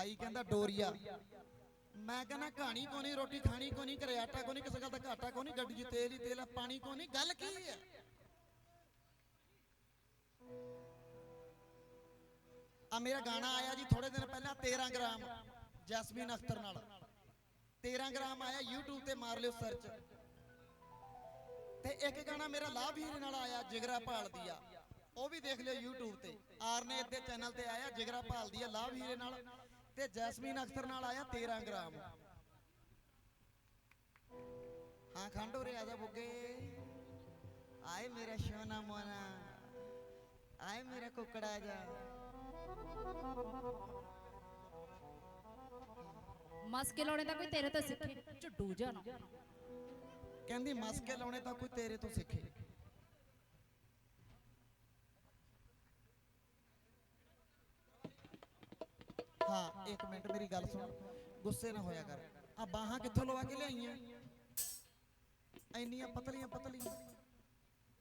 ਬਾਈ ਕਹਿੰਦਾ ਡੋਰੀਆ। ਮੈਂ ਕਹਿੰਦਾ ਕਹਾਣੀ ਕੋ ਨਹੀਂ, ਰੋਟੀ ਖਾਣੀ ਕੋ ਨਹੀਂ, ਘਰੇ ਆਟਾ ਕੋ ਨਹੀਂ, ਕਿਸੇ ਗੱਲ ਦਾ ਘਾਟਾ ਕੋ ਨਹੀਂ, ਗੱਡੀ 'ਚ ਤੇਲ ਹੀ ਤੇਲ ਆ, ਪਾਣੀ ਕੋ ਨਹੀਂ, ਗੱਲ ਕੀ ਹੈ? ਆ ਮੇਰਾ ਗਾਣਾ ਆਇਆ ਜੀ ਥੋੜੇ ਦਿਨ ਪਹਿਲਾਂ 13 ਗ੍ਰਾਮ, ਜੈਸਮੀਨ ਅਖਤਰ ਨਾਲ। 13 ਗ੍ਰਾਮ ਆਇਆ YouTube ਤੇ ਮਾਰ ਲਿਓ ਸਰਚ ਤੇ ਇੱਕ ਗਾਣਾ ਮੇਰਾ ਲਾਭ ਹੀਰੇ ਨਾਲ ਆਇਆ, ਜਿਗਰਾ ਭਾਲ ਦੀਆ। ਉਹ ਵੀ ਦੇਖ ਲਿਓ YouTube ਤੇ। ਆਰ ਨੇ ਦੇ ਚੈਨਲ ਤੇ ਆਇਆ, ਜਿਗਰਾ ਭਾਲ ਦੀਆ ਲਾਭ ਹੀਰੇ ਨਾਲ। ਤੇ ਜੈਸਮੀਨ ਅਖਤਰ ਨਾਲ ਆਇਆ 13 ਗ੍ਰਾਮ। ਹਾਂ ਖੰਡੋ ਰੇ ਆਜਾ ਬੁੱਗੇ। ਆਏ ਮੇਰਾ ਸ਼ੋਨਾ ਮੋਨਾ। ਆਏ ਮੇਰਾ ਕੁਕੜਾ ਜਾ ਮਸਕੇ ਲਾਉਣੇ ਤਾਂ ਕੋਈ ਤੇਰੇ ਤੋਂ ਸਿੱਖੇ। ਝੁੱਡੂ ਜਾਣਾ ਕਹਿੰਦੀ ਮਸਕੇ ਲਾਉਣੇ ਤਾਂ ਕੋਈ ਤੇਰੇ ਤੋਂ ਸਿੱਖੇ। ਹਾਂ ਇੱਕ ਮਿੰਟ ਮੇਰੀ ਗੱਲ ਸੁਣ। ਗੁੱਸੇ ਨਾ ਹੋਇਆ ਕਰ। ਆ ਬਾਹਾਂ ਕਿੱਥੋਂ ਲਵਾ ਕੇ ਲਿਆਈਆਂ? ਇੰਨੀਆਂ ਪਤਲੀਆਂ ਪਤਲੀਆਂ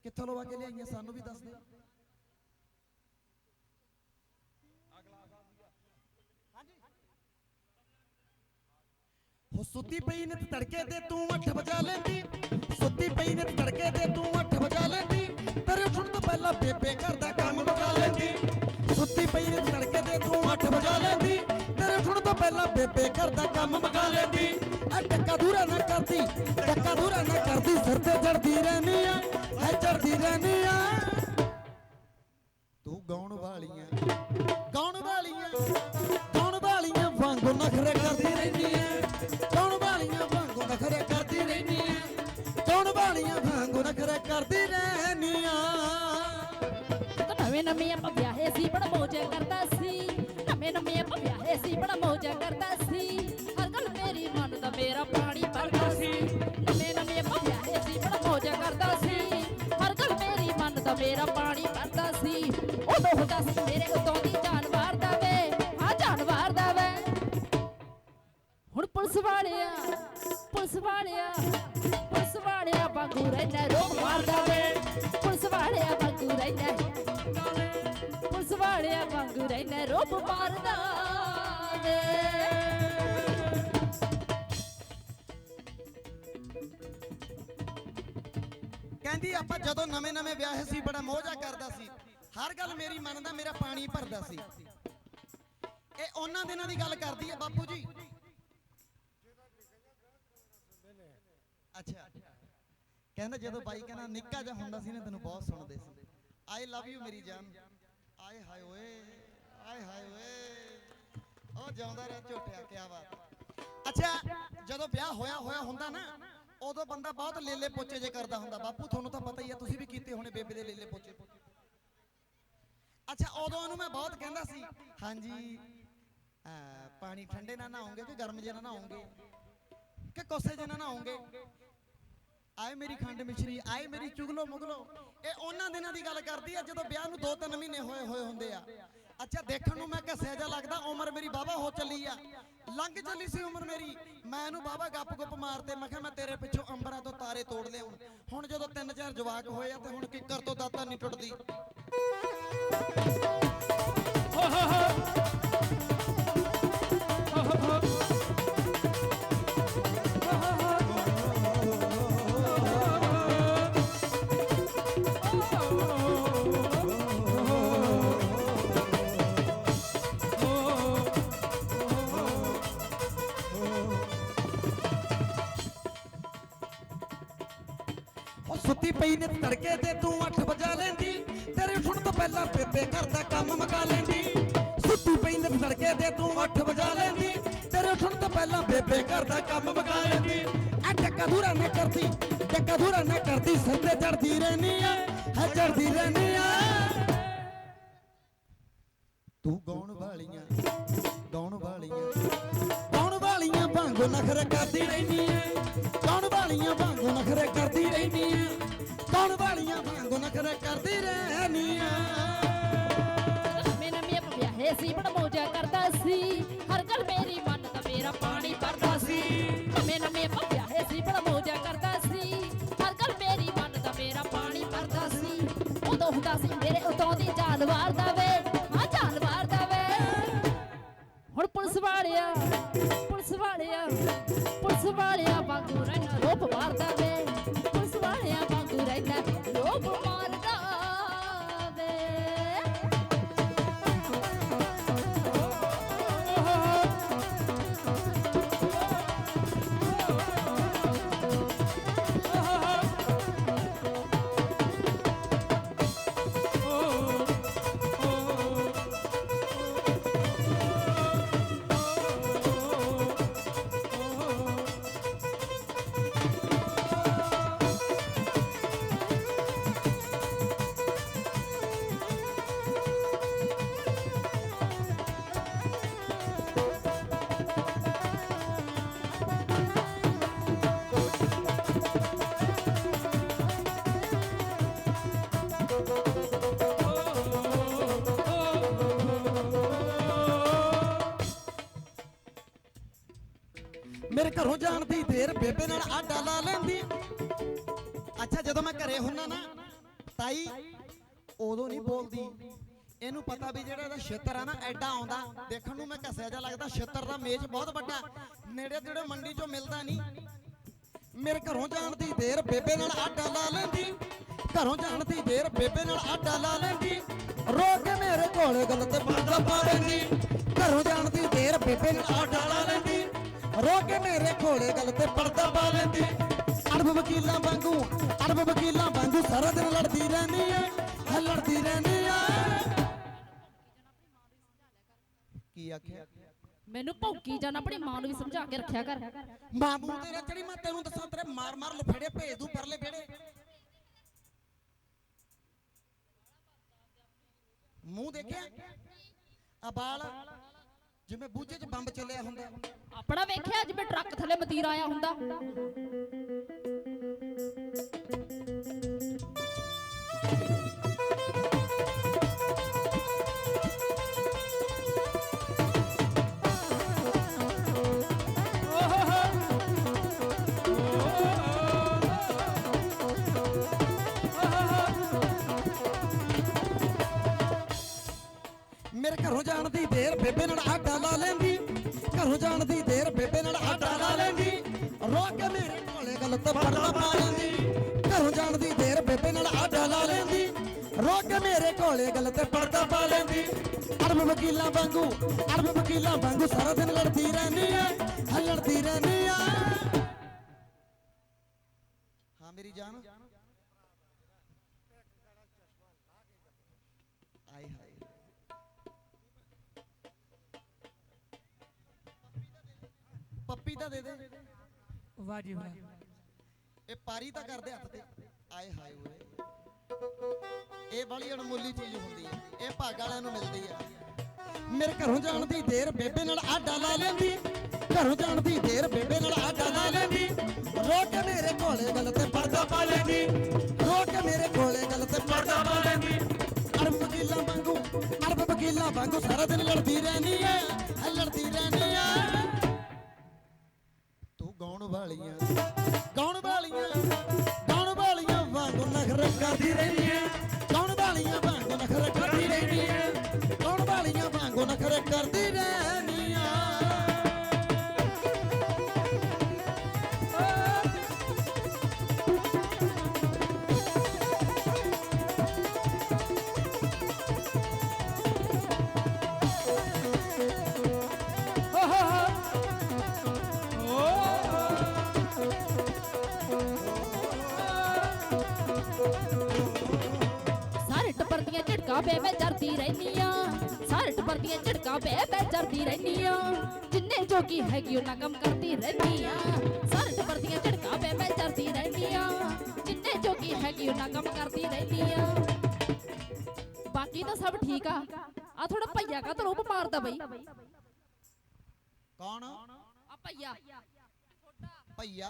ਕਿੱਥੋਂ ਲਵਾ ਕੇ ਲਿਆਈਆਂ? ਸਾਨੂੰ ਵੀ ਦੱਸ ਦੇ। ਹੋ ਸੁੱਤੀ ਪਈ ਨੇ ਤੇ ਤੜਕੇ ਤੇ ਤੂੰ 8 ਵਜਾ ਲੈਂਦੀ। ਸੁੱਤੀ ਪਈ ਨੇ ਤੇ ਤੜਕੇ ਤੇ ਤੂੰ 8 ਵਜਾ ਲੈਂਦੀ। ਤੇਰੇ ਉੱਠਣ ਤੋਂ ਪਹਿਲਾਂ ਬੇਬੇ ਘਰ ਬੇਬੇ ਘਰ ਕੰਮ ਮੁਕਾ ਲੈਂਦੀ। ਆ ਟੱਕਾ ਦੂਰਾ ਨਾ ਕਰਦੀ ਟੱਕਾ ਦੂਰਾ ਨਾ ਕਰਦੀ, ਸਿਰ ਤੇ ਚੜਦੀ ਰਹਿਨੀ ਆ ਹੈ ਚੜਦੀ ਰਹਿਨੀ ਆ। ਤੂੰ ਗਾਉਣ ਵਾਲੀਆਂ ਗਾਉਣ ਵਾਲੀਆਂ ਗਾਉਣ ਵਾਲੀਆਂ ਵਾਂਗੂ ਨਖਰੇ ਕਰਦੀ ਰਹਿੰਦੀ ਐ ਗਾਉਣ ਵਾਲੀਆਂ ਵਾਂਗੂ ਨਖਰੇ ਕਰਦੀ ਰਹਿੰਦੀ ਐ ਗਾਉਣ ਵਾਲੀਆਂ ਵਾਂਗੂ ਨਖਰੇ ਕਰਦੀ ਰਹਿੰਦੀ ਆ। ਤਾਂ ਨਵੇਂ ਮੇਰੀ ਮੇਰਾ ਪਾਣੀ ਭਰਦਾ ਸੀ, ਉਦੋਂ ਹੁੰਦਾ ਸੀ ਮੇਰੇ ਉਤੋਂ ਦੀ ਜਾਨਵਰ ਦਾ ਵੇ ਆ ਜਾਨਵਰ ਦਾ ਵੇ ਹੁਣ ਪੁਲਿਸ ਵਾਲਿਆ ਪੁਲਿਸ ਵਾਲਿਆ ਪੁਲਿਸ ਵਾਲਿਆ ਵਾਂਗੂ ਰਹਿੰਦਾ ਰੋਕ ਮਾਰਦਾ ਵੇ ਪੁਲਿਸ ਵਾਲਿਆ ਵਾਂਗੂ ਰਹਿੰਦਾ ਪੁਲਿਸ ਵਾਲਿਆ ਵਾਂਗੂ ਰਹਿੰਦਾ ਰੋਪ ਮਾਰਦਾ ਵੇ ਆਪਾਂ ਜਦੋਂ ਨਵੇਂ ਨਵੇਂ ਵਿਆਹੇ ਸੀ, ਬੜਾ ਮੋਹਜਾ ਕਰਦਾ ਸੀ। ਹਰ ਗੱਲ ਮੇਰੀ ਮੰਨਦਾ, ਮੇਰਾ ਪਾਣੀ ਭਰਦਾ ਸੀ। ਇਹ ਉਹਨਾਂ ਦਿਨਾਂ ਦੀ ਗੱਲ ਕਰਦੀ ਹੈ ਬਾਪੂ ਜੀ। ਅੱਛਾ। ਕਹਿੰਦਾ ਜਦੋਂ ਬਾਈ ਕਹਿੰਦਾ, ਨਿੱਕਾ ਜਿਹਾ ਹੁੰਦਾ ਸੀ ਨਾ, ਤੈਨੂੰ ਬਹੁਤ ਸੁਣਦੇ ਸੀ। ਆਈ ਲਵ ਯੂ ਮੇਰੀ ਜਾਨ। ਆਏ ਹਾਏ ਓਏ, ਆਏ ਹਾਏ ਓਏ। ਉਹ ਜਿਉਂਦਾ ਰਹਿ ਝੋਟਿਆ ਕੀ ਬਾਤ। ਅੱਛਾ, ਜਦੋਂ ਵਿਆਹ ਹੋਇਆ ਹੋਇਆ ਹੁੰਦਾ ਨਾ ਉਦੋਂ ਬੰਦਾ ਬਹੁਤ ਲੇਲੇ ਪੋਚੇ ਜੇ ਕਰਦਾ ਹੁੰਦਾ। ਬਾਪੂ, ਤੁਹਾਨੂੰ ਤਾਂ ਪਤਾ ਹੀ ਆ, ਤੁਸੀਂ ਵੀ ਕੀਤੇ ਹੋਣੇ ਬੇਬੇ ਦੇ ਲੇਲੇ ਪੋਚੇ। ਅੱਛਾ, ਉਦੋਂ ਉਹਨੂੰ ਮੈਂ ਬਹੁਤ ਕਹਿੰਦਾ ਸੀ, ਹਾਂਜੀ ਪਾਣੀ ਠੰਡੇ ਨਾਲ ਨਹਾਉਂਗੇ ਕਿ ਗਰਮ ਜੇ ਨਾ ਨਹਾਉਂਗੇ ਕਿ ਕੋਸੇ ਜੇ ਨਾਲ ਨਹਾਉਂਗੇ ਆਏ ਮੇਰੀ ਖੰਡ ਮਿਸ਼ਰੀ, ਆਏ ਮੇਰੀ ਚੁਗਲੋ ਮੁਗਲੋ। ਇਹ ਉਹਨਾਂ ਦਿਨਾਂ ਦੀ ਗੱਲ ਕਰਦੀ ਆ ਜਦੋਂ ਵਿਆਹ ਨੂੰ 2-3 ਮਹੀਨੇ ਹੋਏ ਹੋਏ ਹੁੰਦੇ ਆ। ਅੱਛਾ, ਦੇਖਣ ਨੂੰ ਮੈਂ ਘਸਿਆ ਜਾ ਲੱਗਦਾ, ਉਮਰ ਮੇਰੀ ਬਾਬਾ ਹੋ ਚੱਲੀ ਆ। ਲੰਘ ਚੱਲੀ ਸੀ ਉਮਰ ਮੇਰੀ। ਮੈਂ ਇਹਨੂੰ ਬਾਬਾ ਗੱਪ ਗੁੱਪ ਮਾਰਤੇ, ਮੈਂ ਕਿਹਾ ਮੈਂ ਤੇਰੇ ਪਿੱਛੋਂ ਅੰਬਰਾਂ ਤੋਂ ਤਾਰੇ ਤੋੜ ਲਿਆਉਂ ਹੁਣ ਜਦੋਂ ਤਿੰਨ ਚਾਰ ਜਵਾਕ ਹੋਏ ਆ ਤੇ ਹੁਣ ਕਿੱਕਰ ਤੋਂ ਦਾਤਾ ਨਹੀਂ ਟੁੱਟਦੀ। ਪਈ ਨੇ ਤੂੰ 8 ਵਜਾ ਲੈਂਦੀ। ਤੇਰੇ ਉੱਠਣ ਤੋਂ ਪਹਿਲਾਂ ਬੇਬੇ ਘਰ ਦਾ ਕੰਮ ਮੁਕਾ ਲੈਂਦੀ। ਸੁੱਤੀ ਪਈ ਨੇ ਤੜਕੇ ਤੇ ਤੂੰ 8 ਵਜਾ ਲੈਂਦੀ। ਤੇਰੇ ਉੱਠਣ ਤੋਂ ਪਹਿਲਾਂ ਬੇਬੇ ਘਰ ਦਾ ਕੰਮ ਮੁਕਾ ਲੈਂਦੀ। ਆ ਟੱਕਾ ਦੂਰਾ ਨਾ ਕਰਦੀ, ਟੱਕਾ ਦੂਰਾ ਨਾ ਕਰਦੀ ਸਿਰ ਚੜਦੀ ਰਹਿਨੀ ਆ, ਹੈ ਚੜਦੀ ਰਹਿਨੀ ਆ। ਤੂੰ ਗਾਉਣ ਵਾਲੀਆਂ ਗਾਉਣ ਵਾਲੀਆਂ ਗਾਉਣ ਵਾਲੀਆਂ ਵਾਂਗੂ ਨਖਰੇ ਕਰਦੀ ਰਹਿਨੀ ਐ ਗਾਉਣ ਵਾਲੀਆਂ ਮੇਰੇ ਉਤੋਂ ਵੇ, ਹਾਂ ਜਾਨਵਰ ਦਾ ਵੇ। ਹੁਣ ਪੁਲਿਸ ਵਾਲੇ ਵਾਲਿਆ, ਪੁਲਿਸ ਵਾਲਿਆ ਪੁਲਿਸ ਵਾਲਿਆ ਵਾਂਗੂ ਰਹਿਣਾ ਰੋਪ ਮਾਰਦਾ ਵੇ। ਘਰੋਂ ਜਾਣ ਦੀ ਦੇਰ ਬੇਬੇ ਨਾਲ ਆਡਾ ਲਾ ਲੈਂਦੀ। ਅੱਛਾ, ਜਦੋਂ ਮੈਂ ਘਰੇ ਹੁੰਨਾ ਨਾ, ਤਾਈ ਉਦੋਂ ਨਹੀਂ ਬੋਲਦੀ। ਇਹਨੂੰ ਪਤਾ ਵੀ ਜਿਹੜਾ ਇਹਦਾ ਛੇਤਰ ਆ ਨਾ, ਐਡਾ ਆਉਂਦਾ। ਦੇਖਣ ਨੂੰ ਮੈਂ ਘਸਿਆ ਜਿਹਾ ਲੱਗਦਾ, ਛੇਤਰ ਦਾ ਮੇਜ਼ ਬਹੁਤ ਵੱਡਾ। ਨੇੜੇ ਤੇੜੇ ਮੰਡੀ ਚੋਂ ਮਿਲਦਾ ਨਹੀਂ। ਮੇਰੇ ਘਰੋਂ ਜਾਣ ਦੀ ਦੇਰ ਬੇਬੇ ਨਾਲ ਆਡਾ ਲਾ ਲੈਂਦੀ। ਘਰੋਂ ਜਾਣ ਦੀ ਦੇਰ ਬੇਬੇ ਨਾਲ ਆਡਾ ਲਾ ਲੈਂਦੀ। ਰੋ ਕੇ ਮੇਰੇ ਕੋਲੇ ਗਲਤ ਤੇ ਪਾ ਲੈਂਦੀ। ਘਰੋਂ ਜਾਣ ਦੀ ਦੇਰ ਬੇਬੇ ਨਾਲ ਆਡਾ ਲਾ ਲੈਂਦੀ। ਮੇਰੇ ਕੋਲੇ ਗੱਲ ਤੇ ਪਰਦਾ ਪਾ ਲੈਂਦੀ। ਅੜਬ ਵਕੀਲਾਂ ਵਾਂਗੂ ਅੜਬ ਵਕੀਲਾਂ ਵਾਂਗੂ ਸਾਰਾ ਦਿਨ ਲੜਦੀ ਰਹਿੰਦੀ ਐ ਹੈ ਲੜਦੀ ਰਹਿੰਦੀ ਐ ਕੀ ਆਖਿਆ? ਮੈਨੂੰ ਭੌਂਕੀ ਜਾਣ ਆਪਣੀ ਮਾਂ ਨੂੰ ਵੀ ਸਮਝਾ ਕੇ ਰੱਖਿਆ ਕਰ। ਮਾਮੂ ਤੇਰਾ ਚੜੀ ਮੈਂ ਤੈਨੂੰ ਦੱਸਾਂ ਤੇਰੇ ਮਾਰ ਮਾਰ ਲਫੇੜੇ ਭੇਜ ਦੂੰ ਪਰਲੇ ਵਿਹੜੇ। ਮੂੰਹ ਦੇਖਿਆ? ਆ ਬਾਲ ਜਿਵੇਂ ਬੂਝੇ 'ਚ ਬੰਬ ਚੱਲਿਆ ਹੁੰਦਾ। ਆਪਣਾ ਵੇਖਿਆ ਜਿਵੇਂ ਟਰੱਕ ਥੱਲੇ ਮਤੀਰ ਆਇਆ ਹੁੰਦਾ। ਦੇਰ ਬੇਬੇ ਨਾਲ ਆਡਾ ਲਾ ਲੈਂਦੀ। ਘਰੋਂ ਜਾਣ ਦੀ ਦੇਰ ਬੇਬੇ ਨਾਲ ਆਟਾ ਲਾ ਲੈਂਦੀ। ਰੋ ਕੇ ਮੇਰੇ ਕੋਲੇ ਗੱਲ ਤੇ ਪਰਦਾ ਪਾ ਲੈਂਦੀ। ਘਰੋਂ ਜਾਣ ਦੀ ਦੇਰ ਬੇਬੇ ਨਾਲ ਆਟਾ ਲਾ ਲੈਂਦੀ। ਰੋ ਕੇ ਮੇਰੇ ਕੋਲੇ ਗੱਲ ਤੇ ਪਰਦਾ ਪਾ ਲੈਂਦੀ। ਅਰਬ ਵਕੀਲਾਂ ਵਾਂਗੂ ਅਰਬ ਵਕੀਲਾਂ ਵਾਂਗੂ ਸਾਰਾ ਦਿਨ ਲੜਦੀ ਰਹਿੰਦੀ ਐ। ਤਾਂ ਦੇ ਦੇ। ਵਾਹ ਜੀ ਵਾਹ ਇਹ ਪਾਰੀ ਤਾਂ ਕਰਦੇ ਹੱਥ ਤੇ। ਆਏ ਹਾਏ ਓਏ। ਇਹ ਬੜੀ ਅਣਮੁੱਲੀ ਚੀਜ਼ ਹੁੰਦੀ ਹੈ ਇਹ ਭਾਗ ਵਾਲਿਆਂ ਨੂੰ ਮਿਲਦੀ ਹੈ ਮੇਰੇ ਘਰੋਂ ਜਾਣ ਦੀ ਦੇਰ ਬੇਬੇ ਨਾਲ ਆਡਾ ਲਾ ਲੈਂਦੀ ਘਰੋਂ ਜਾਣ ਦੀ ਦੇਰ ਬੇਬੇ ਨਾਲ ਆਡਾ ਲਾ ਲੈਂਦੀ ਰੋ ਕੇ ਮੇਰੇ ਕੋਲੇ ਗੱਲ ਤੇ ਪਰਦਾ ਪਾ ਲੈਂਦੀ ਰੋ ਕੇ ਮੇਰੇ ਕੋਲੇ ਗੱਲ ਤੇ ਪਰਦਾ ਪਾ ਲੈਂਦੀ ਅਰਬ ਵਕੀਲਾਂ ਵਾਂਗੂ ਅਰਬ ਵਕੀਲਾਂ ਵਾਂਗੂ ਸਾਰਾ ਦਿਨ ਲੜਦੀ ਰਹਿੰਦੀ ਐ ਲੜਦੀ ਰਹਿੰਦੀ ਐ ਵਾਲੀਆਂ, ਗਾਉਣ ਵਾਲੀਆਂ ਗਾਉਣ ਵਾਲੀਆਂ ਵਾਂਗੂ ਨਖਰ ਕਰਦੀ ਰਹਿੰਦੀਆਂ ਐ ਗਾਉਣ ਵਾਲੀਆਂ ਵਾਂਗੂ ਨਖਰ ਕਰਦੀ ਰਹਿੰਦੀਆਂ ਐ ਗਾਉਣ ਵਾਲੀਆਂ ਵਾਂਗੂ ਨਖਰ ਝਟਕਾ ਬੇ ਮੈਂ ਜਰਦੀ ਰਹਿਨੀ ਆ। ਸਾਰੇ ਟੱਬਰ ਦੀਆਂ ਝਟਕਾ ਬੇ ਮੈਂ ਜਰਦੀ ਰਹਿਨੀ ਆ। ਜਿੰਨੇ ਜੋਗੀ ਹੈਗੀ ਉਹਨਾਂ ਕੰਮ ਕਰਦੀ ਰਹਿਨੀ ਆ। ਸਾਰੇ ਟੱਬਰ ਦੀਆਂ ਝਟਕਾ ਬੇ ਮੈਂ ਜਰਦੀ ਰਹਿਨੀ ਆ। ਜਿੰਨੇ ਜੋਗੀ ਹੈਗੀ ਉਹਨਾਂ ਕੰਮ ਕਰਦੀ ਰਹਿਨੀ ਆ। ਬਾਕੀ ਤਾਂ ਸਭ ਠੀਕ ਆ। ਆ ਥੋੜਾ ਭਈਆ ਕਾ ਰੂਪ ਮਾਰਦਾ ਬਈ? ਕੌਣ? ਆ ਭਈਆ। ਭਈਆ?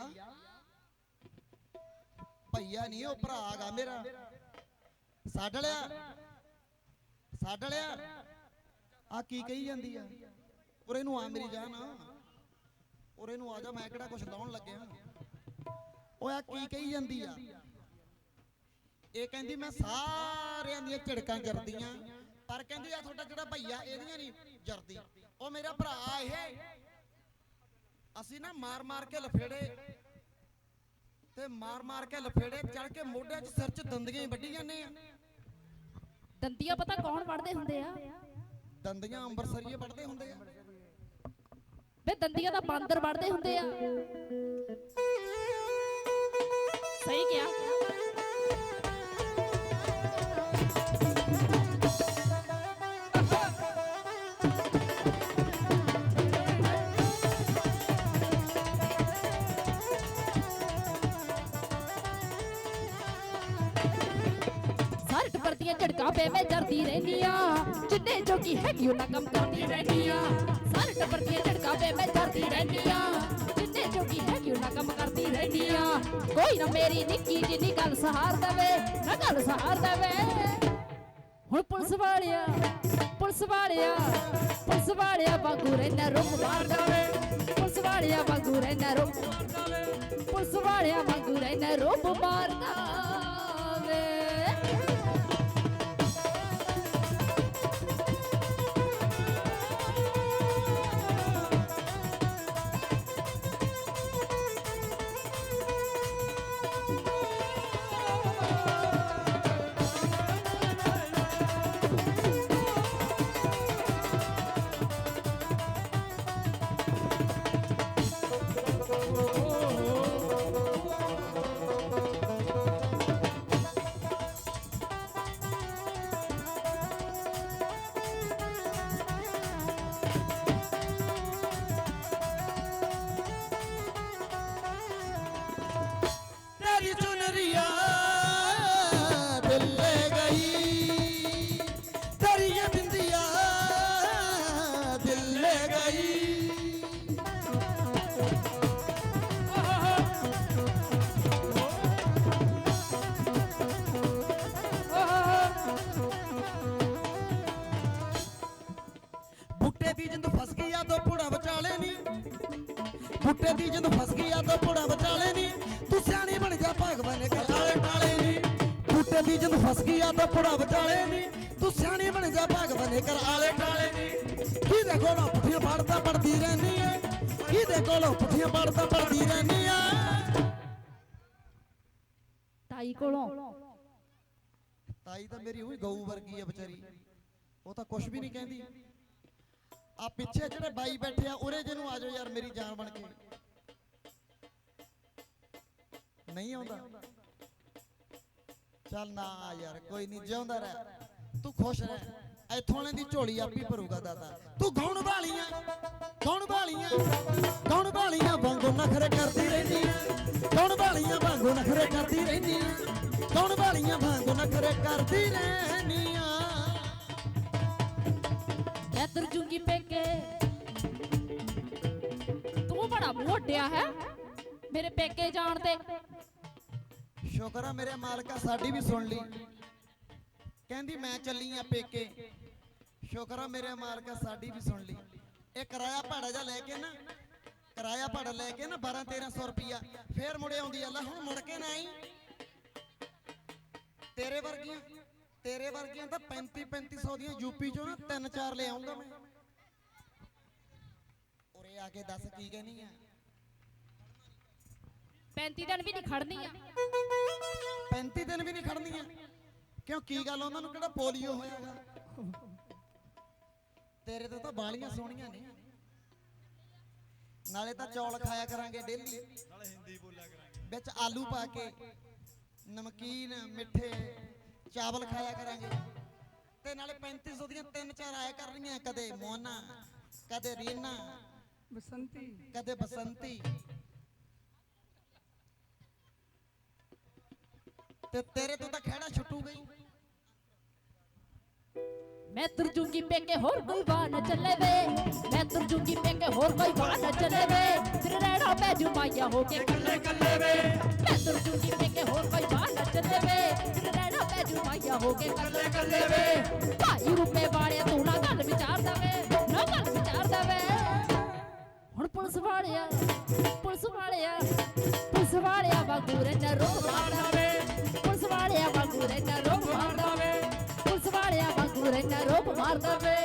ਭਈਆ ਨਹੀਂ ਉਹ ਭਰਾ ਮੇਰਾ। ਸਾਡਲਿਆ ਸਾਡਲਿਆ ਆ ਕੀ ਕਹੀ ਜਾਂਦੀ ਆ? ਉਰੇ ਨੂੰ ਆ ਮੇਰੀ ਜਾਨ। ਉਰੇ ਨੂੰ ਆ ਜਾ ਮੈਂ ਕਿਹੜਾ ਕੁਝ ਲਾਉਣ ਲੱਗਿਆ। ਓਏ ਆ ਕੀ ਕਹੀ ਜਾਂਦੀ ਆ? ਇਹ ਕਹਿੰਦੀ ਮੈਂ ਸਾਰਿਆਂ ਦੀਆਂ ਝਿੜਕਾਂ ਜਰਦੀਆਂ। ਪਰ ਕਹਿੰਦੀ ਆ ਤੁਹਾਡਾ ਜਿਹੜਾ ਭਈਆ ਇਹਦੀਆਂ ਨਹੀਂ ਜਰਦੀ। ਉਹ ਉਹ ਮੇਰਾ ਭਰਾ ਇਹ। ਅਸੀਂ ਨਾ ਮਾਰ ਮਾਰ ਕੇ ਲਫੇੜੇ ਤੇ ਮਾਰ ਮਾਰ ਕੇ ਲਫੇੜੇ ਚੜ ਕੇ ਮੋਢਿਆਂ 'ਚ ਸਿਰ 'ਚ ਦੰਦੀਆਂ ਹੀ ਵੱਢੀ ਜਾਂਦੇ ਆ। ਦੰਦੀਆਂ ਪਤਾ ਕੌਣ ਵੜਦੇ ਹੁੰਦੇ ਆ? ਦੰਦੀਆਂ ਅੰਬਰਸਰੀਏ ਵੱਢਦੇ ਹੁੰਦੇ ਆ। ਵੇ ਦੰਦੀਆਂ ਦਾ ਬਾਂਦਰ ਵੜਦੇ ਹੁੰਦੇ ਆ। ਸਹੀ ਕਿਹਾ। ਟੱਬਰ ਦੀਆਂ ਜਰਦੀ ਰਹਿੰਦੀ ਆ। ਜਿੰਨੇ ਜੋਗੀ ਹੈਗੀ ਉਹਨਾਂ ਕੰਮ ਕਰਦੀ ਰਹਿੰਦੀ ਆ। ਸਾਰੇ ਟੱਬਰ ਦੀਆਂ ਝੜਕਾਂ ਪੇ ਜਰਦੀ ਰਹਿੰਦੀ ਆ। ਜਿੰਨੇ ਜੋਗੀ ਹੈਗੀ ਉਹਨਾਂ ਕੰਮ ਕਰਦੀ ਰਹਿੰਦੀ ਆ। ਕੋਈ ਨਾ ਮੇਰੀ ਨਿੱਕੀ ਜਿੰਨੀ ਗੱਲ ਸਹਾਰ ਦੇਵੇ, ਨਾ ਗੱਲ ਸਹਾਰ ਦੇਵੇ। ਹੁਣ ਪੁਲਿਸ ਵਾਲਿਆ ਪੁਲਿਸ ਵਾਲਿਆ ਪੁਲਿਸ ਵਾਲਿਆ ਵਾਂਗੂ ਰਹਿਣਾ ਰੁੱਖ ਮਾਰ ਦੇਵੇ। ਪੁਲਿਸ ਵਾਲਿਆ ਵਾਂਗੂ ਰਹਿਣਾ ਰੁਕ ਪੁਲਿਸ ਵਾਲਿਆ ਵਾਂਗੂ ਰਹਿਣਾ ਰੁਕ ਮਾਰਦਾ ਜਾ ਭਗਵਾਨ ਕਰਾਲੇ ਟਾਲੇ ਨਹੀਂ ਬੁੱਟੇ ਦੀ ਜਿੰਦ ਫਸ ਗਈ ਆ ਦੋ ਪੁੜਾ ਵਿਚਾਲੇ ਨਹੀਂ ਤੂੰ ਸਿਆਣੀ ਬਣ ਜਾ ਭਗਵਾਨ ਕਰਾਲੇ ਟਾਲੇ ਨਹੀਂ ਕਿਹਦੇ ਕੋਲੋਂ ਪੁੱਠੀਆਂ ਪੜਦਾ ਪੜਦੀ ਰਹਿੰਦੀ ਐ ਕਿਹਦੇ ਕੋਲੋਂ ਪੁੱਠੀਆਂ ਪੜਦਾ ਪੜਦੀ ਰਹਿੰਦੀ ਆ ਤਾਈ ਕੋਲੋਂ। ਤਾਈ ਤਾਂ ਮੇਰੀ ਉਹੀ ਗਊ ਵਰਗੀ ਆ ਵਿਚਾਰੀ। ਉਹ ਤਾਂ ਕੁਝ ਵੀ ਨਹੀਂ ਕਹਿੰਦੀ। ਆ ਪਿੱਛੇ ਜਿਹੜੇ ਬਾਈ ਬੈਠੇ ਆ ਉਰੇ ਜਿਹਨੂੰ ਆ ਜਾਓ ਯਾਰ ਮੇਰੀ ਜਾਨ ਬਣ ਕੇ। ਨਹੀਂ ਆਉਂਦਾ। ਚੱਲ ਨਾ ਯਾਰ, ਕੋਈ ਨਹੀਂ, ਜਿਉਂਦਾ ਰਹਿ। ਤੂੰ ਖੁਸ਼ ਰਹਿ। ਇੱਥੋਂ ਵਾਲੇ ਦੀ ਝੋਲੀ ਆਪੀ ਭਰੂਗਾ ਦਾਦਾ। ਤੂੰ ਗੌਣ ਵਾਲੀਆਂ ਗੌਣ ਵਾਲੀਆਂ ਗੌਣ ਵਾਲੀਆਂ ਵਾਂਗੂ ਨਖਰੇ ਕਰਦੀ ਰਹਿੰਦੀ ਐ ਵਾਲੀਆਂ ਵਾਂਗੂ ਨਖਰੇ ਕਰਦੀ ਰਹਿੰਦੀ ਐ ਵਾਲੀਆਂ ਵਾਂਗੂ ਨਖਰੇ ਕਰਦੀ ਰਹਿੰਦੀ ਆ। ਮੈਂ ਪੇਕੇ। ਤੂੰ ਬੜਾ ਮੋਟਿਆ ਹੈ। ਮੇਰੇ ਪੇਕੇ ਜਾਣ ਤੇ ਸ਼ੁਕਰ ਆ ਮੇਰੇ ਮਾਲਕਾ ਸਾਡੀ ਵੀ ਸੁਣ ਲਈ। ਕਹਿੰਦੀ, ਮੈਂ ਚੱਲੀ ਆ ਪੇਕੇ। ਸ਼ੁਕਰ ਆ ਮੇਰੇ ਮਾਲਕਾ ਸਾਡੀ ਵੀ ਸੁਣ ਲਈ। ਇਹ ਕਿਰਾਇਆ ਭਾੜਾ ਜਾ ਲੈ ਕੇ ਨਾ, ਕਿਰਾਇਆ ਭਾੜਾ ਲੈ ਕੇ ਨਾ 12 1300 ਰੁਪਿਆ ਫੇਰ ਮੁੜੇ ਆਉਂਦੀ ਆ ਹੁਣ ਮੁੜ ਕੇ ਨਾ ਆਈ? ਤੇਰੇ ਵਰਗੀਆਂ ਤੇਰੇ ਵਰਗੀਆਂ ਤਾਂ 35 3500 ਦੀਆਂ ਯੂਪੀ ਚੋਂ ਨਾ ਤਿੰਨ ਚਾਰ ਲੈ ਆਉਂਗਾ ਮੈਂ। ਉਰੇ ਆ ਕੇ ਦੱਸ ਕੀ ਕਹਿਨੀ ਆ? 35 ਦਿਨ ਵੀ ਨਹੀਂ ਖੜਨੀ ਆ 35 ਦਿਨ ਵੀ ਨਹੀਂ ਖੜਨੀਆਂ ਕਿਉਂ ਕੀ ਗੱਲ ਉਹਨਾਂ ਨੂੰ ਕਿਹੜਾ ਪੋਲੀਓ ਹੋਇਆਗਾ? ਤੇਰੇ ਤੋਂ ਤਾਂ ਬਾਲੀਆਂ ਸੋਹਣੀਆਂ ਨੇ। ਨਾਲੇ ਤਾਂ ਚੌਲ ਖਾਇਆ ਕਰਾਂਗੇ ਡੇਲੀ। ਨਾਲੇ ਹਿੰਦੀ ਬੋਲਿਆ ਕਰਾਂਗੇ। ਵਿੱਚ ਆਲੂ ਪਾ ਕੇ ਨਮਕੀਨ ਮਿੱਠੇ ਚਾਵਲ ਖਾਇਆ ਕਰਾਂਗੇ। ਤੇ ਨਾਲੇ 3500 ਦੀਆਂ ਤਿੰਨ ਚਾਰ ਆਇਆ ਕਰਨੀਆਂ ਕਦੇ ਮੋਨਾ ਕਦੇ ਰੀਨਾ ਬਸੰਤੀ। ਕਦੇ ਬਸੰਤੀ। ਤੇ ਤੇਰੇ ਤੋਂ ਤਾਂ ਖਹਿੜਾ ਛੁੱਟੂ ਗਈ। ਮੈਂ ਤੁਰ ਜੂੰਗੀ ਪੇਕੇ ਹੋਰ ਕੋਈ ਬਾਹ ਨਾ ਚੱਲੇ ਵੇ ਮੈਂ ਤੁਰ ਜੂੰਗੀ ਪੇਕੇ ਹੋਰ ਕੋਈ ਬਾਹ ਨਾ ਚੱਲੇ ਵੇ ਫਿਰ ਰਹਿਣਾ ਮੈਂ ਜੁਮਾਇਆ ਹੋ ਕੇ ਕੱਲੇ ਕੱਲੇ ਵੇ ਮੈਂ ਤੁਰ ਜੂੰਗੀ ਪੇਕੇ ਹੋਰ ਕੋਈ ਬਾਹ ਨਾ ਚੱਲੇ ਵੇ ਫਿਰ ਰਹਿਣਾ ਮੈਂ ਜੁਮਾਇਆ ਹੋ ਕੇ ਕੱਲੇ ਕੱਲੇ ਵੇ ਭਾਈ ਰੁਪਏ ਵਾਲਿਆ ਤੂੰ ਨਾ ਗੱਲ ਵਿਚਾਰਦਾ ਵੇ ਨਾ ਗੱਲ ਵਿਚਾਰਦਾ ਵੇ ਹੁਣ ਪੁਲਿਸ ਵਾਲਿਆ ਪੁਲਿਸ ਵਾਲਿਆ ਪੁਲਿਸ ਵਾਲਿਆ ਵਾਂਗੂ ਰਹਿਣਾ ਰੋਕ ਮਾਰਦਾ ਵੇ ਵਾਂਗੂ ਰਹਿਣਾ ਰੋਕ ਮਾਰਦਾ ਵੇ। ਪੁਲਿਸ ਵਾਲਿਆ ਵਾਂਗੂ ਰਹਿਣਾ ਰੋਕ ਮਾਰਦਾ ਵੇ।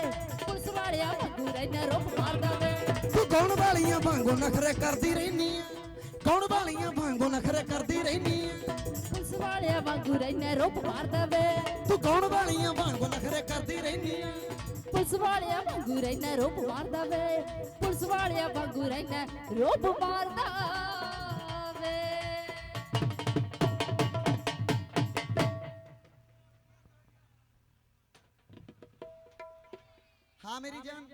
ਪੁਲਿਸ ਵਾਲਿਆ ਵਾਂਗੂ ਰਹਿਣਾ ਰੂਪ ਮਾਰਦਾ ਵੇ। ਤੂੰ ਕੌਣ ਵਾਲੀਆਂ ਵਾਂਗੂ ਨਖਰੇ ਕਰਦੀ ਰਹਿਨੀ ਆ। ਕੌਣ ਵਾਲੀਆਂ ਵਾਂਗੂ ਨਖਰੇ ਕਰਦੀ ਰਹਿਨੀ ਆ। ਪੁਲਿਸ ਵਾਲਿਆਂ ਵਾਂਗੂ ਰਹਿਣਾ ਰੂਪ ਮਾਰਦਾ ਵੇ। ਤੂੰ ਕੌਣ ਵਾਲੀਆਂ ਵਾਂਗੂ ਨਖਰੇ ਕਰਦੀ ਰਹਿਨੀ ਆ। ਪੁਲਿਸ ਵਾਲਿਆਂ ਵਾਂਗੂ ਰਹਿਣਾ ਰੂਪ ਮਾਰਦਾ ਵੇ। ਪੁਲਿਸ ਵਾਲਿਆਂ ਵਾਂਗੂ ਰਹਿਣਾ ਰੂਪ ਮਾਰਦਾ। ਮੇਰੀ ਜਾਨ?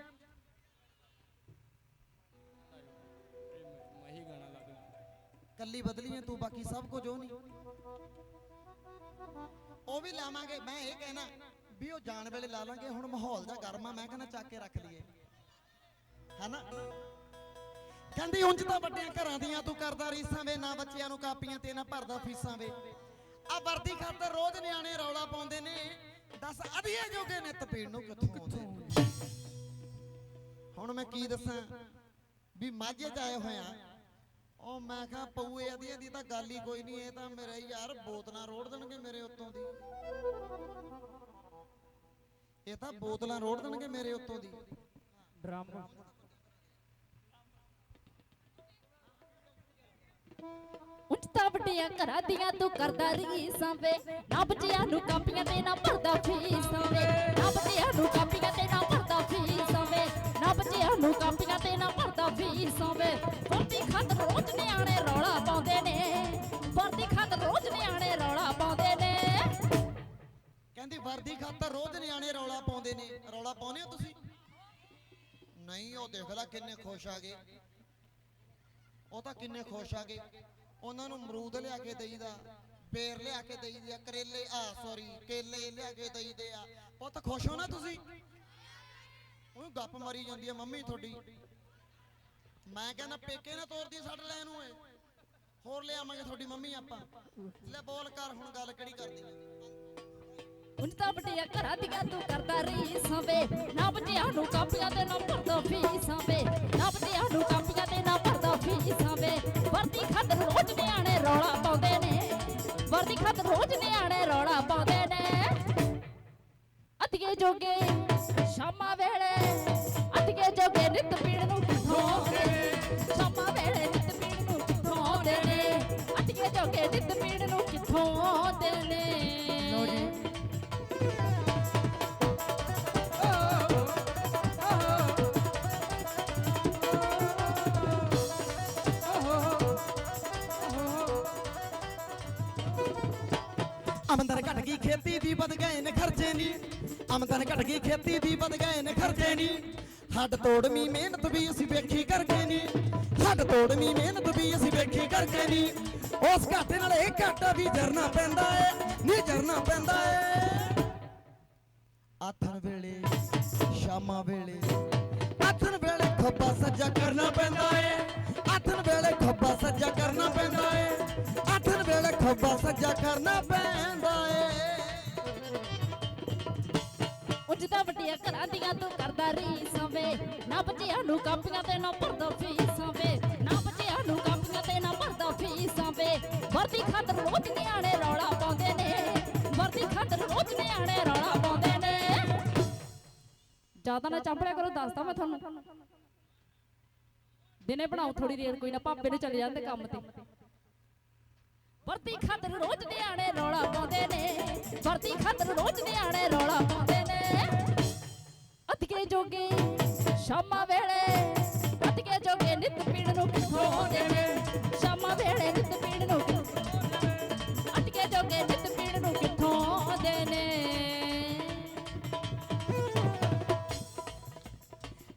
ਮੈਂ ਹੀ ਗਾਣਾ ਲਾ ਦੂੰ ਕੱਲੀ ਬਦਲੀ ਹੈ ਤੂੰ ਬਾਕੀ ਸਭ ਕੁਝ ਉਹ ਨਹੀਂ। ਉਹ ਵੀ ਲਾਵਾਂਗੇ ਮੈਂ ਇਹ ਕਹਿਣਾ ਵੀ ਉਹ ਜਾਣ ਵੇਲੇ ਲਾ ਲਾਂਗੇ ਹੁਣ ਮਾਹੌਲ ਦਾ ਗਰਮ ਮੈਂ ਕਹਿੰਦਾ ਚੱਕ ਕੇ ਰੱਖ ਲਈਏ। ਹਨਾ? ਕਹਿੰਦੀ ਉਂਝ ਤਾਂ ਵੱਡਿਆਂ ਘਰਾਂ ਦੀਆਂ ਤੂੰ ਕਰਦਾ ਰੀਸਾਂ ਵੇ ਨਾ ਬੱਚਿਆਂ ਨੂੰ ਕਾਪੀਆਂ ਤੇ ਨਾ ਭਰਦਾ ਫੀਸਾਂ ਵੇ। ਆ ਵਰਦੀ ਖਾਤਰ ਰੋਜ਼ ਨਿਆਣੇ ਰੌਲਾ ਪਾਉਂਦੇ ਨੇ। ਦੱਸ ਅਧੀਏ ਜੋਗੇ ਨਿੱਤ ਪੀਣ ਨੂੰ ਕਿੱਥੋਂ ਆਉਂਦੇ ਨੇ? ਹੁਣ ਮੈਂ ਕੀ ਦੱਸਾਂ? ਵੀ ਮਾਝੇ ਚ ਆਏ ਹੋਇਆ ਉਹ ਮੈਂ ਕਿਹਾ ਪਊਏ ਅਧੀਏ ਦੀ ਤਾਂ ਗੱਲ ਹੀ ਕੋਈ ਨਹੀਂ ਇਹ ਤਾਂ ਮੇਰੇ ਯਾਰ ਬੋਤਲਾਂ ਰੋੜ ਦੇਣਗੇ ਮੇਰੇ ਉੱਤੋਂ ਦੀ। ਇਹ ਤਾਂ ਬੋਤਲਾਂ ਰੋੜ ਦੇਣਗੇ ਮੇਰੇ ਉੱਤੋਂ ਦੀ। ਡਰਾਮਾ। ਉੱਚ ਤਾਂ ਵੱਡੀਆਂ ਘਰਾਂ ਦੀਆਂ ਤੂੰ ਕਰਦਾ ਰੀਸਾਂ ਵੇ। ਨਾ ਬੱਚਿਆਂ ਨੂੰ ਕਾਪੀਆਂ ਤੇ ਨਾ ਭਰਦਾ ਫੀਸਾਂ ਵੇ। ਨਾ ਬੱਚਿਆਂ ਨੂੰ ਕਾਪੀਆਂ ਤੇ ਨਾ ਨੂੰ ਕਾਪੀਆਂ ਤੇ ਨਾ ਭਰਦਾ ਫੀਸਾਂ ਵੇ ਵਰਦੀ ਖਾਤਰ ਰੋਜ਼ ਨਿਆਣੇ ਰੌਲਾ ਪਾਉਂਦੇ ਨੇ। ਵਰਦੀ ਖਾਤਰ ਰੋਜ਼ ਨਿਆਣੇ ਰੌਲਾ ਪਾਉਂਦੇ ਨੇ। ਕਹਿੰਦੀ ਵਰਦੀ ਖਾਤਰ ਰੋਜ਼ ਨਿਆਣੇ ਰੌਲਾ ਪਾਉਂਦੇ ਨੇ। ਰੌਲਾ ਪਾਉਂਦੇ ਹੋ ਤੁਸੀਂ? ਨਹੀਂ, ਉਹ ਦੇਖ ਲੈ ਕਿੰਨੇ ਖੁਸ਼ ਆ ਗਏ। ਉਹ ਤਾਂ ਕਿੰਨੇ ਖੁਸ਼ ਆ ਗਏ। ਉਹਨਾਂ ਨੂੰ ਅਮਰੂਦ ਲਿਆ ਕੇ ਦੇਈਦਾ, ਪੇਰ ਲਿਆ ਕੇ ਦੇਈਦੇ ਆ, ਕਰੇਲੇ ਆ ਸੌਰੀ ਕੇਲੇ ਲਿਆ ਕੇ ਦੇਈਦੇ ਆ। ਪੁੱਤ ਖੁਸ਼ ਹੋ ਨਾ ਤੁਸੀਂ? ਉਹ ਗੱਪ ਮਾਰੀ ਜਾਂਦੀ ਆ, ਮੰਮੀ ਤੁਹਾਡੀ। ਮੈਂ ਕਹਿੰਦਾ, ਪੇਕੇ ਨਾ ਤੋਰਦੀ ਆ ਸਾਡੇ ਨੂੰ ਏ ਹੋਰ ਲਿਆਵਾਂਗੇ ਤੁਹਾਡੀ ਮੰਮੀ ਆਪਾਂ। ਲੈ ਬੋਲ ਕਰ, ਹੁਣ ਗੱਲ ਕਿਹੜੀ ਕਰਦੀ ਆ? ਉਂਝ ਤਾਂ ਵੱਡੀਆਂ ਘਰਾਂ ਦੀਆਂ ਤੂੰ ਕਰਦਾ ਰੀਸਾਂ ਵੇ। ਨਾ ਬੱਚਿਆਂ ਨੂੰ ਕਾਪੀਆਂ ਤੇ ਨਾ ਭਰਦਾ ਫੀਸਾਂ ਵੇ। ਨਾ ਬੱਚਿਆਂ ਨੂੰ ਕਾਪੀਆਂ ਤੇ ਨਾ ਭਰਦਾ ਫੀਸਾਂ ਵੇ। ਵਰਦੀ ਖਾਤਰ ਰੋਜ਼ ਨਿਆਣੇ ਰੌਲਾ ਪਾਉਂਦੇ ਨੇ। ਵਰਦੀ ਖਾਤਰ ਰੋਜ਼ ਨਿਆਣੇ ਰੌਲਾ ਪਾਉਂਦੇ ਨੇ। ਅਤੀਏ ਜੋਗੇ ਸ਼ਾਮਾਂ ਵੇਲੇ ਅਤੀਏ ਜੋਗੇ ਨਿਤ ਪੀਣ ਨੂੰ ਕਿੱਥੋਂ ਆਉਂਦੇ ਨੇ। ਸ਼ਾਮਾਂ ਵੇਲੇ ਨਿਤ ਪੀਣ ਨੂੰ ਕਿੱਥੋਂ ਆਉਂਦੇ ਨੇ। ਅਤੀਏ ਜੋਗੇ ਨਿਤ ਪੀਣ ਨੂੰ ਕਿੱਥੋਂ ਆਉਂਦੇ ਨੇ। ਲੋ ਜੀ ਆਮਦਨ ਘਟ ਗਈ ਖੇਤੀ ਦੀ ਵਧ ਗਏ ਨੇ ਆਮਦਨ ਘਟ ਗਈ ਖੇਤੀ ਦੀ ਵਧ ਗਏ ਨੇ ਖਰਚੇ ਨਹੀਂ ਹੱਡ ਤੋੜਵੀਂ ਮਿਹਨਤ ਵੀ ਅਸੀਂ ਵੇਖੀ ਕਰਕੇ ਨਹੀਂ ਹੱਡ ਤੋੜਵੀਂ ਮਿਹਨਤ ਵੀ ਅਸੀਂ ਵੇਖੀ ਕਰਕੇ ਨਹੀਂ ਉਸ ਘਾਟੇ ਨਾਲ ਇਹ ਘਾਟਾ ਵੀ ਜਰਨਾ ਪੈਂਦਾ ਏ ਨਹੀਂ ਜਰਨਾ ਪੈਂਦਾ ਏ। ਆਥਣ ਵੇਲੇ, ਸ਼ਾਮਾਂ ਵੇਲੇ, ਆਥਣ ਵੇਲੇ ਖੱਬਾ ਸੱਜਾ ਕਰਨਾ ਪੈਂਦਾ ਏ। ਆਥਣ ਵੇਲੇ ਖੱਬਾ ਸੱਜਾ ਕਰਨਾ ਪੈਂਦਾ ਏ। ਆਥਣ ਵੇਲੇ ਖੱਬਾ ਸੱਜਾ ਕਰਨਾ ਪੈਂਦਾ ਏ। ਉਂਝ ਵੱਡੀਆਂ ਘਰਾਂ ਦੀਆਂ ਤੂੰ ਕਰਦਾ ਰੀਸਾਂ ਵੇ। ਨਾ ਬੱਚਿਆਂ ਨੂੰ ਕਾਪੀਆਂ ਤੇ ਨਾ ਭਰਦਾ ਫੀਸਾਂ ਵੇ। ਨਾ ਬੱਚਿਆਂ ਨੂੰ ਕਾਪੀਆਂ ਤੇ ਨਾ ਭਰਦਾ ਫੀਸਾਂ ਵੇ। ਵਰਦੀ ਖਾਤਰ ਰੋਜ਼ ਨਿਆਣੇ ਰੌਲਾ ਪਾਉਂਦੇ ਨੇ। ਵਰਦੀ ਖਾਤਰ ਰੋਜ਼ ਨਿਆਣੇ ਰੌਲਾ ਪਾਉਂਦੇ ਨੇ। ਜ਼ਿਆਦਾ ਨਾ ਚੰਪੜਿਆ ਕਰੋ, ਦੱਸਦਾ ਮੈਂ ਤੁਹਾਨੂੰ। ਦਿਨੇ ਬਣਾਓ ਥੋੜੀ ਦੇਰ, ਕੋਈ ਨਾ ਪਾਪੇ ਨੂੰ ਚਲੇ ਜਾਂਦੇ ਕੰਮ ਤੇ। ਵਰਦੀ ਖਾਤਰ ਰੋਜ਼ ਨਿਆਣੇ ਰੌਲਾ ਪਾਉਂਦੇ ਨੇ। ਵਰਤੀ ਖਾਤਰ ਰੋਜ਼ ਨਿਆਣੇ ਰੌਲਾ ਪਾਉਂਦੇ ਜੋਗੇ ਸ਼ਾਮਾਂ ਵੇਲੇ ਅਤਕੇ ਜੋਗੇ ਨਿਤ ਪੀਣ ਨੂੰ ਕਿੱਥੋਂ ਆਉਂਦੇ ਨੇ ਸ਼ਾਮਾਂ ਵੇਲੇ ਨਿਤ ਪੀਣ ਨੂੰ ਅਤਕੇ ਜੋਗੇ ਨਿਤ ਪੀਣ ਨੂੰ ਕਿੱਥੋਂ ਆਉਂਦੇ ਨੇ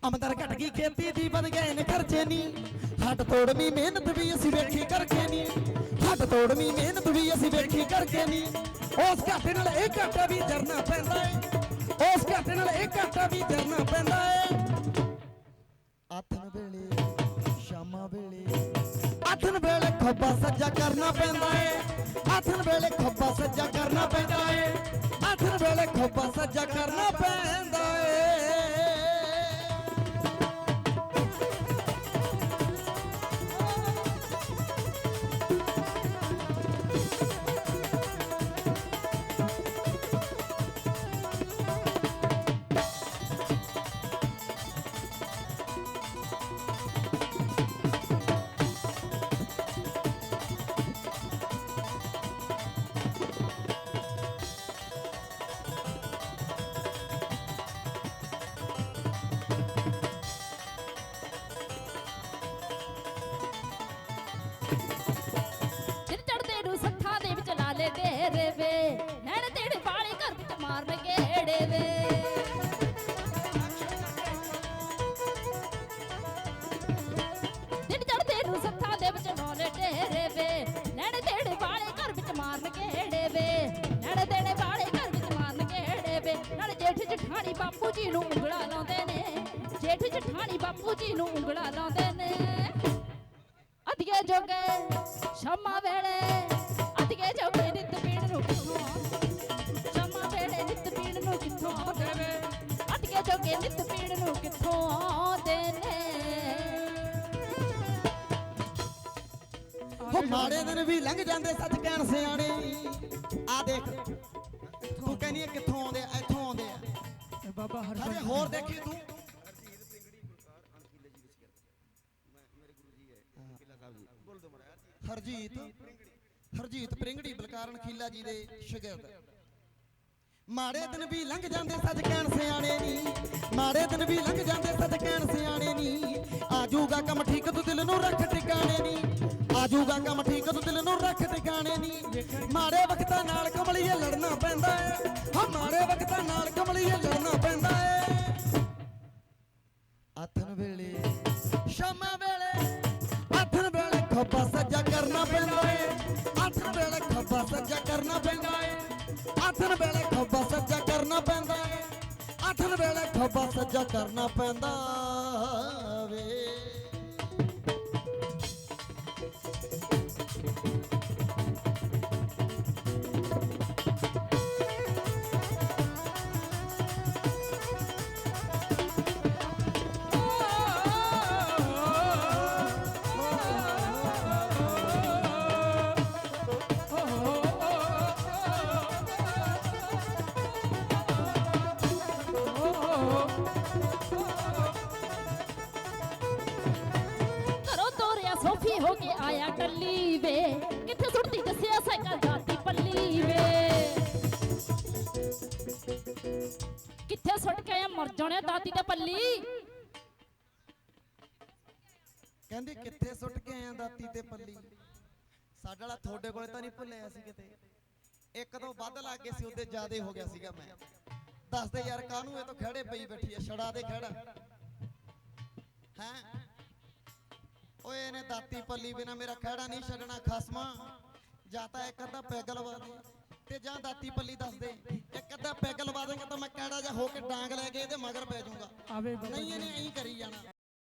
ਆਮਦਨ ਘਟ ਗਈ ਖੇਤੀ ਦੀ ਵਧ ਗਏ ਨੇ ਖਰਚੇ ਨਹੀਂ ਹੱਡ ਤੋੜਵੀਂ ਮਿਹਨਤ ਵੀ ਅਸੀਂ ਵੇਖੀ ਕਰਕੇ ਨਹੀਂ ਹੱਡ ਤੋੜਵੀਂ ਮਿਹਨਤ ਵੀ ਅਸੀਂ ਵੇਖੀ ਕਰਕੇ ਨਹੀਂ ਉਸ ਘਾਟੇ ਨਾਲ ਇਹ ਘਾਟਾ ਵੀ ਜਰਨਾ ਪੈਂਦਾ ਏ ਉਸ ਘਾਟੇ ਨਾਲ ਇਹ ਘਾਟਾ ਵੀ ਜਰਨਾ ਪੈਂਦਾ ਏ। ਆਥਣ ਵੇਲੇ ਸ਼ਾਮਾਂ ਵੇਲੇ ਆਥਣ ਵੇਲੇ ਖੱਬਾ ਸੱਜਾ ਕਰਨਾ ਪੈਂਦਾ ਏ। ਆਥਣ ਵੇਲੇ ਖੱਬਾ ਸੱਜਾ ਕਰਨਾ ਪੈਂਦਾ ਏ। ਆਥਣ ਵੇਲੇ ਖੱਬਾ ਸੱਜਾ ਕਰਨਾ ਪੈਂਦਾ ਤੇਰੇ ਵੇ ਨੈਣ ਤੇਰੇ ਵਾਲੇ ਘਰ ਵਿੱਚ ਮਾਰਨ ਗੇੜੇ ਵੇ। ਦਿਨ ਚੜਦੇ ਨੂੰ ਸੱਥਾਂ ਦੇ ਵਿੱਚ ਨੌਲੇ ਢੇਰੇ ਵੇ। ਨੈਣ ਤੇਰੇ ਵਾਲੇ ਘਰ ਵਿੱਚ ਮਾਰਨ ਗੇੜੇ ਵੇ। ਨੈਣ ਤੇਰੇ ਵਾਲੇ ਘਰ ਵਿੱਚ ਮਾਰਨ ਗੇੜੇ ਵੇ। ਨਾਲ ਜੇਠ ਜਠਾਣੀ ਬਾਪੂ ਜੀ ਨੂੰ ਉਂਗਲਾ ਲਾਉਂਦੇ ਨੇ। ਜੇਠ ਜਠਾਣੀ ਬਾਪੂ ਜੀ ਨੂੰ ਵੀ ਲੰਘ ਜਾਂਦੇ ਸੱਚ ਕਹਿਣ ਸਿਆਣੇ। ਆ ਦੇਖ ਤੂੰ ਕਹਿੰਦੀ ਕਿੱਥੋਂ ਆਉਂਦੇ ਆ ਇੱਥੋਂ ਆਉਂਦੇ ਆ। ਬਾਬਾ ਹਜੇ ਹਰਜਨ ਹੋਰ ਦੇਖੀ ਤੂੰ। ਹਰਜੀਤ ਹਰਜੀਤ ਪ੍ਰਿੰਗੜੀ ਬਲਕਾਰਨ ਖੀਲਾ ਜੀ ਦੇ ਸ਼ਾਗਿਰਦ। ਮਾੜੇ ਦਿਨ ਵੀ ਲੰਘ ਜਾਂਦੇ ਸੱਚ ਕਹਿਣ ਸਿਆਣੇ ਨਹੀਂ ਮਾੜੇ ਦਿਨ ਵੀ ਲੰਘ ਜਾਂਦੇ ਸੱਚ ਕਹਿਣ ਸਿਆਣੇ ਨਹੀਂ ਆਜੂਗਾ ਕੰਮ ਠੀਕ ਤੂੰ ਦਿਲ ਨੂੰ ਰੱਖ ਟਿਕਾਣੇ ਨਹੀਂ ਆਜੂਗਾ ਕੰਮ ਠੀਕ ਤੂੰ ਦਿਲ ਨੂੰ ਰੱਖ ਟਿਕਾਣੇ ਨਹੀਂ ਮਾੜੇ ਵਕਤਾਂ ਨਾਲ ਕਮਲੀਏ ਲੜਨਾ ਪੈਂਦਾ ਏ। ਹਾਂ, ਮਾੜੇ ਵਕਤਾਂ ਨਾਲ ਕਮਲੀਏ ਲੜਨਾ ਪੈਂਦਾ ਏ। ਆਥਨ ਵੇਲੇ, ਸ਼ਾਮਾਂ ਵੇਲੇ ਆਥਨ ਵੇਲੇ ਖੱਬਾ ਸੱਜਾ ਕਰਨਾ ਪੈਂਦਾ ਏ। ਆਥਨ ਵੇਲੇ ਖੱਬਾ ਸੱਜਾ ਕਰਨਾ ਪੈਂਦਾ ਏ। ਆਥਨ ਵੇਲੇ ਖੱਬਾ ਸੱਜਾ ਕਰਨਾ ਪੈਂਦਾ ਏ। ਆਥਨ ਵੇਲੇ ਖੱਬਾ ਸੱਜਾ ਕਰਨਾ ਪੈਂਦਾ ਵੇ। ਸੋਫੀ ਹੋ ਕੇ ਆਇਆ ਕੱਲੀ ਵੇ। ਕਿੱਥੇ ਸੁੱਟੀ ਦੱਸਿਆ ਸਾਈਕਲ ਦਾਤੀ ਪੱਲੀ ਵੇ। ਕਿੱਥੇ ਸੁੱਟ ਕੇ ਆਇਆ ਮਰ ਜਾਣਿਆ ਦਾਤੀ ਤੇ ਪੱਲੀ। ਕਹਿੰਦੇ, ਕਿੱਥੇ ਸੁੱਟ ਕੇ ਆਇਆ ਦਾਤੀ ਤੇ ਪੱਲੀ? ਸਾਡਾ ਵਾਲਾ ਤੁਹਾਡੇ ਕੋਲੇ ਤਾਂ ਨਹੀਂ ਭੁੱਲਿਆ ਸੀ ਕਿਤੇ। ਇੱਕ ਤੋਂ ਵੱਧ ਲੱਗ ਗਏ ਸੀ, ਉਹਦੇ ਜ਼ਿਆਦੇ ਹੋ ਗਿਆ ਸੀਗਾ ਮੈਂ। ਦੱਸਦੇ ਯਾਰ ਕਾਹਨੂੰ ਇਹ ਤਾਂ ਖੜੇ ਪਈ ਬੈਠੀ ਐ ਛੜਾ ਦੇ ਖੜਾ ਹੈ? ਓਏ ਇਹਨੇ ਦਾਤੀ ਪੱਲੀ ਬਿਨਾ ਮੇਰਾ ਖੜਾ ਨਹੀਂ ਛੱਡਣਾ ਖਸਮਾ। ਜਾਂ ਤਾਂ ਇੱਕ ਅੱਧਾ ਪੈਗ ਲਵਾ ਦੇ ਤੇ ਜਾਂ ਦਾਤੀ ਪੱਲੀ ਦੱਸ ਦੇ। ਇੱਕ ਅੱਧਾ ਪੈਗ ਲਵਾ ਦੇਂਗਾ ਤਾਂ ਮੈਂ ਕਿਹੜਾ ਜਾ ਹੋ ਕੇ ਡਾਂਗ ਲੈ ਕੇ ਇਹਦੇ ਮਗਰ ਪੈ ਜਾਊਂਗਾ। ਆਵੇ ਨਹੀਂ ਇਹਨੇ ਐਂ ਕਰੀ ਜਾਣਾ।